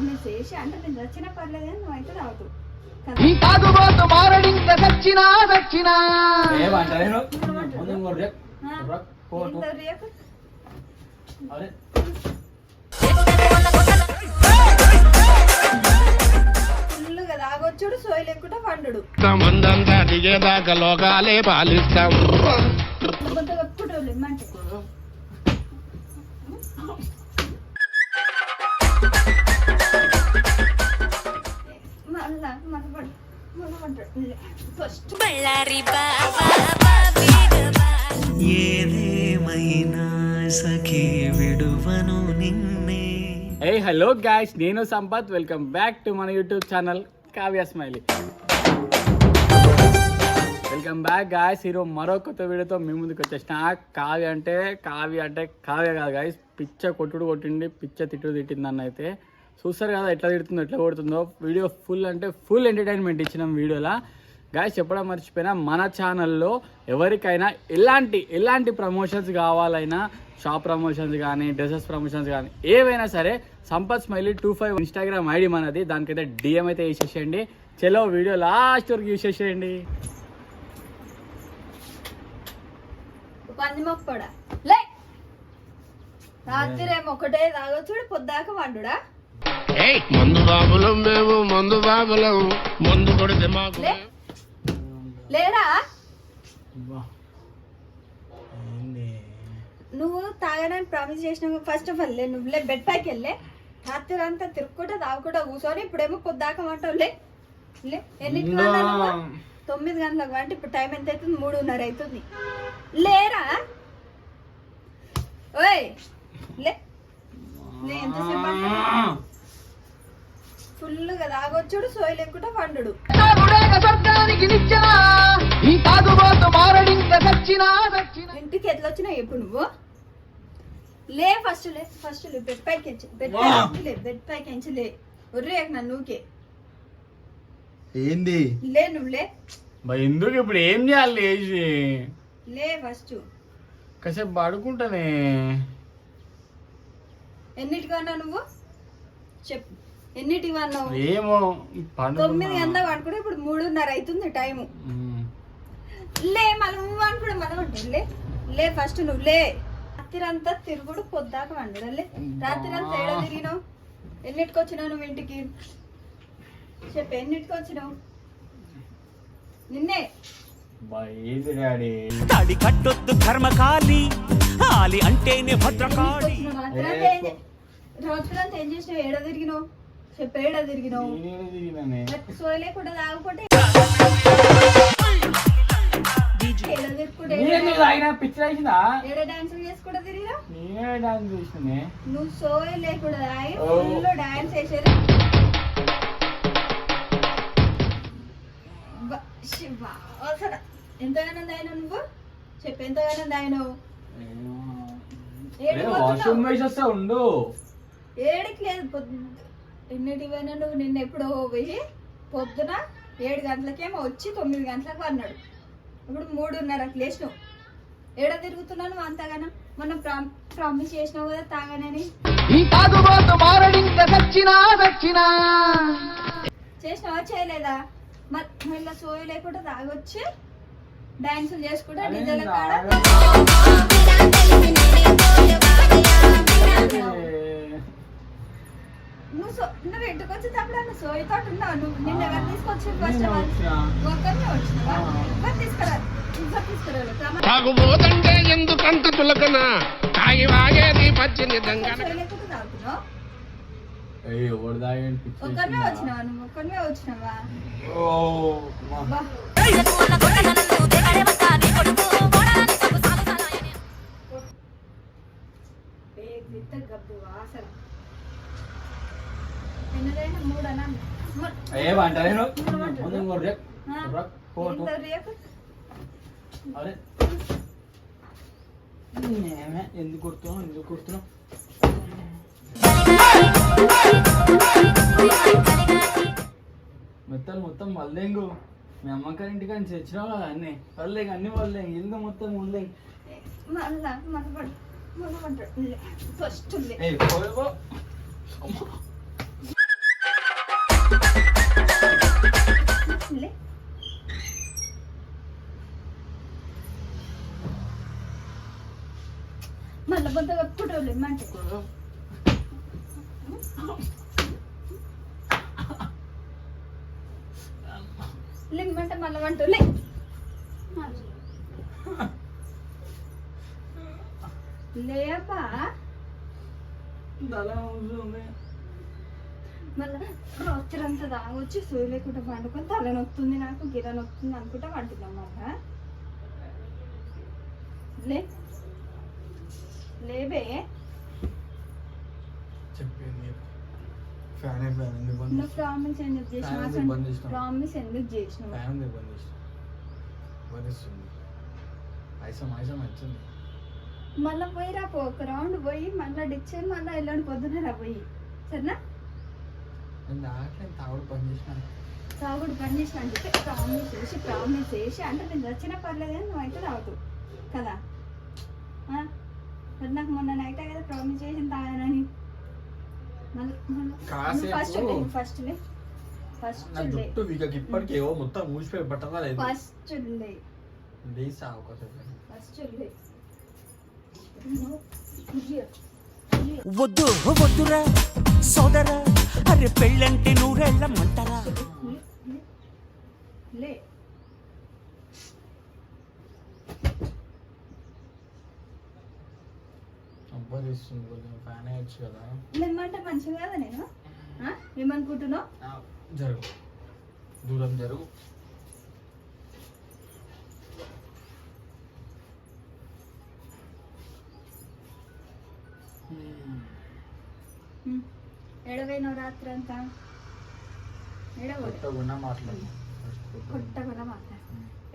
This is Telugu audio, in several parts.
నేను చేసి అంటే నేను వచ్చిన పర్లేదు నువ్వు అయితే తాగుబోతు మారడింక సచ్చినా సచ్చినా ఏమంటారు నేను? ముందు ఇంకో ఫస్ట్ బళ్ళారి ఏదేమైనా సఖీ విడువను నిన్నే. ఏ హలో గాయ్స్ నేను సంపత్. వెల్కమ్ బ్యాక్ టు మన YouTube channel Kavya smiley welcome back guys ఈరోజు మరో కొత్త వీడియోతో మీ ముందుకు వచ్చేసిన కావ్య అంటే కావ్య అంటే కావ్య కాదు గాయస్ పిచ్చ కొట్టుడు కొట్టిండి పిచ్చ తిట్టుడు తిట్టింది అన్న అయితే చూస్తారు కదా ఎట్లా తిడుతుందో ఎట్లా కొడుతుందో. వీడియో ఫుల్ అంటే ఫుల్ ఎంటర్టైన్మెంట్ ఇచ్చినాం వీడియోలా. గాయస్ చెప్పడం మర్చిపోయినా మన ఛానల్లో ఎవరికైనా ఎలాంటి ఎలాంటి ప్రమోషన్స్ కావాలైనా షాప్ ప్రమోషన్స్ కానీ డ్రెస్సెస్ ప్రమోషన్స్ కానీ ఏవైనా సరే Sampath smiley two five Instagram ID మనది. దానికైతే డిఎం అయితే వేసేసేయండి చలో వీడియో లాస్ట్ వరకు యూస్ చేసేయండి. రాత్రి ఏమో ఒకటే తాగొచ్చుడు పొద్దాక వండుడా? మందు బాబులం మేము మందు బాబులం. మందు కొడితే మాకు లేరా? నువ్వు తాగడానికి ప్రామిస్ చేసినావు. ఫస్ట్ ఆఫ్ ఆల్ లే నువ్వు లే బెడ్ పైకి వెళ్ళే. రాత్రి అంతా తిరుక్కుంటా తాగుకుంటా కూర్చొని ఇప్పుడేమో పొద్దాక వంటావు లే. లే ఎన్నింటికి? తొమ్మిది గంటలకు వంట ఇప్పుడు టైం ఎంత అవుతుంది? మూడున్నర అవుతుంది. లేరా? ఓయ్! లే లే ఎంతసేపు ఫుల్గా తాగొచ్చుడు సోయి లేకుండా పండుడు. ఇంటికి ఎట్లా వచ్చినావు ఎప్పుడు నువ్వు. లే ఫస్ట్ లే ఫస్ట్ లే బెడ్ పైకి ఎంచి బెడ్ పైకి లే బెడ్ పైకి ఎంచి లే. ఒర్రే నన్ను నువ్వుకే ఏంది? లే నువ్వు లే. మరి ఎందుకు ఇప్పుడు ఏం చేయాలి లేచి? లే ఫస్ట్ కాసేపు పడుకుంటానే. ఎన్నిటికి అన్నావు నువ్వు? చెప్పు. ఎన్నిటికి అన్నావు ఏమో. తొమ్మిది గంటల పడుకుంటే ఇప్పుడు మూడున్నర అవుతుంది ఉమ్. లే మళ్ళీ నువ్వు అనుకుంటే మనం లే లే ఫస్ట్ నువ్వు లే. రాత్రి అంతా తిరుగుడు పొద్దాక వండడం లే. రాత్రి అంతా ఏడ తిరిగినావు? ఎన్నిటికి వచ్చినావు నువ్వు ఇంటికి? చెప్పు ఎన్నిటికి వచ్చినావు? నిన్నే. బా, ఏంది డాడీ? తాడి కట్టొద్దు కర్మకాలి ఆలి అంటేనే భద్రకాళి. అంతా ఏం చేసినావు? ఏడ తిరిగినావు? చెప్పు ఏడ తిరిగినావు? నేనే తిరిగినానే. సోయ లేకుండా తాగుకుంటే నువ్వు సోయ లేకుండా డాన్స్ అసలు ఎంతగానో దాయినావు నువ్వు? చెప్పు ఎంతగానో దాయినావు ఏడికి లేదు ఎన్నిటివైనా నువ్వు నిన్న ఎప్పుడో పోయి పొద్దున ఏడు గంటలకేమో వచ్చి తొమ్మిది గంటలకు అన్నాడు. ఇప్పుడు మూడున్నరకు లేచినావు. ఏడ తిరుగుతున్నాను అంతగానో? మనం ప్రామ్ ప్రామిస్ చేసినావు కదా తాగానని. చేసినావా చేయలేదా? మరి మళ్ళీ సోయి లేకుండా తాగొచ్చి డాన్సులు చేసుకుంటా డిజల నేను కాడ? నువ్వు సో నువ్వు ఇంటికి వచ్చేటప్పుడు ఉన్నావు నువ్వు నిన్న ఎవరు తీసుకొచ్చి ఫస్ట్. ఒక్కరినే వచ్చినావా ఎవరు ఇంట్లో తాగుబోతంటే ఎందుకంత తులకన? తాగి వాగేది తాగుతున్నావు? వచ్చినావా నువ్వు? వచ్చినావా. నేను? ముందు రేపు. అరే. ఎందుకు కొడుతున్నావు? ఎందుకు కొడుతున్నావు? మెత్తలు మొత్తం వల్లేంగు. మీ అమ్మగారి ఇంటికి అని కదా అన్ని? వల్లే అన్ని వల్లే ఇల్లు మొత్తం వల్లే ఫస్ట్ వంటావు లేమంటే లేమంటే మళ్ళీ వంటావు లే. లేపా మళ్ళీ రాత్రంతా తాగొచ్చి సూర్యు లేకుండా పండుకొని తల నొస్తుంది నాకు గిర నొస్తుంది అనుకుంటా పండుకున్నాం మళ్ళా లే. లేబే చెప్పింది ఫ్యాన్ ఫ్యాన్ ఎందుకు బంద్ నువ్వు ప్రామిస్ ఎందుకు ఫ్యాన్ ఎందుకు బంద్ చేసినావు చేసినావు? ప్రామిస్ ఎందుకు చేసినావు. ఫ్యాన్ ఎందుకు బంద్ చేసిన వదిస్తుంది ఐసం ఐసం వచ్చింది. మళ్ళీ పోయి రా పో ఒక రౌండ్ పోయి మళ్ళీ డిచ్చేది మళ్ళీ ఎల్లుండి పొద్దున రా పోయి. సరేనా? నేను దాంట్లో తాగుడు పని చేసిన. తాగుడు పని చేసిన చెప్పి ప్రామిస్ చేసి ప్రామిస్ చేసి అంటే నేను వచ్చినా పర్లేదు కానీ నువ్వైతే తాగుతావు కదా? మరి నాకు మొన్న నైటే కదా ప్రామిస్ చేసి తాగానని. మళ్ళీ కాసేపు- ఫస్ట్ ఫస్ట్ ఫస్ట్ నా జుట్టు వీళ్ళకి ఇప్పటికి ఏవో మొత్తం ఊసిపోయి పట్టదా లేదు ఫస్ట్ డీసా ఒకసేపు ఫస్ట్ వద్దు వద్దురా సోదరా. అరే పెళ్ళంటే నూరెళ్ళమంటారా లే. అబ్బా తీస్తుంది కొంచెం ఫ్యాన్ అయ్యొచ్చు కదా. లేమంటే మంచిగా కదా నేను? ఏమనుకుంటున్నావు? జరుగు. దూరం జరుగు. ఎడవైన రాత్రి అంతా? ఎడవ కొత్తగున్నా మాట్లాడు. కొట్టకుండా మాట్లాడు.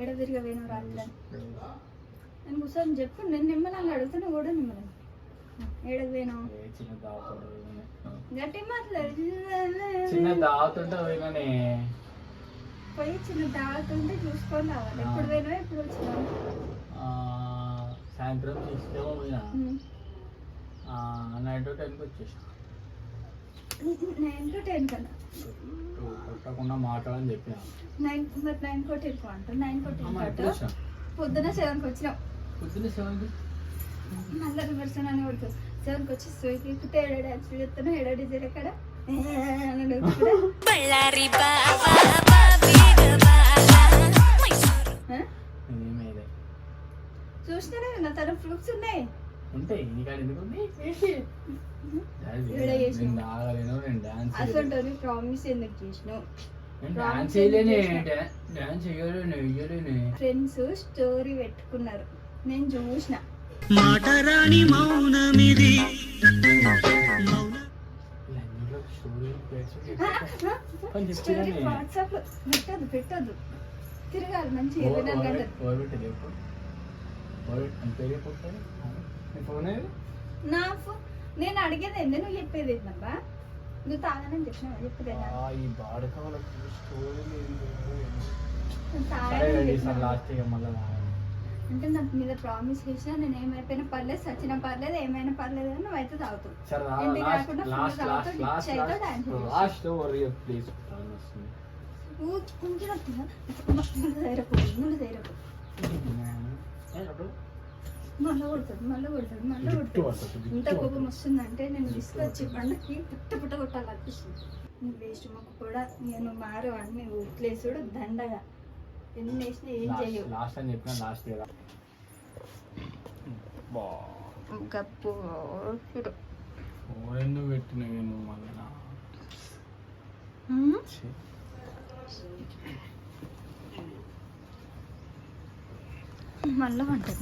ఎడ తిరగవేను రాత్రి నేను కూర్చొని చెప్పు నేను నిమ్మలంగా అడుగుతున్నా కూడా నిమ్మలంగా. ఏడవేను ఏ చిన్న దావతోడు గట్టి మాట్లాడు చిన్న దావతుంటే పోయిననే. పోయి చిన్న దాగుతుంటే చూసుకొని రావాలి. ఎప్పుడు పోయినా ఎప్పుడు వచ్చినావు? సాయంత్రం తీసుకేమో పోయినా. నైట్ టెన్కి వచ్చేసిన. నైన్ టు టెన్ కన్నా టూ కొట్టకుండా మాట్లాడని చెప్పిన. నైన్ మరి నైన్ కోటి ఎక్కువ అంటారు నైన్ కోటి? పొద్దున సెవెన్కి వచ్చినావు పొద్దున్న సెవెన్కి? మళ్ళీ రివర్స్ అని వచ్చి డాన్స్ డిజైన్ ఎక్కడ నా తన ప్రూఫ్స్ ఉన్నాయి. ఉంటాయి అసలు ప్రామిస్ ఎందుకు చేసినావు? ఫ్రెండ్స్ స్టోరీ పెట్టుకున్నారు. నేను చూసిన. మాటరాని మౌనమిది ఇవన్నీలో స్టోరీ ప్లేట్స్ స్టోరీ పని చెప్తున్నానే. వాట్సాప్లో పెట్టదు పెట్టదు తిరగాలి మంచి ఇరవై నాలుగు గంటలు నీ ఫోన్ నేను అడిగేది ఏంది నువ్వు చెప్పేది ఏందబ్బా నువ్వు తాగనని నేను సరే తాగనని. లాస్ట్ మళ్ళీ అంటే నాకు మీద ప్రామిస్ చేసినా నేను ఏమైపోయినా పర్లేదు సచ్చినా పర్లేదు ఏమైనా పర్లేదు అని నువ్వు అయితే తాగుతావు తాగుతావు, మళ్ళీ కొడుతుంది మళ్ళీ కొడుతుంది మళ్ళీ కొడుతుంది ఇంత కోపం వస్తుందంటే నేను తీసుకొచ్చి పండుగకి పుట్ట పుట్ట కొట్టాలనిపిస్తుంది వేస్ట్ మొక్క కూడా నేను మారు అన్ని ఉట్లేసుడు దండగా ఎన్ని వేసినా ఏం చెయ్యవు లాస్ట్ అని చెప్పిన లాస్ట్ కదా బా. గప్పు ఎందుకు పెట్టినవి నువ్వు మళ్ళీ? మళ్ళీ మళ్ళీ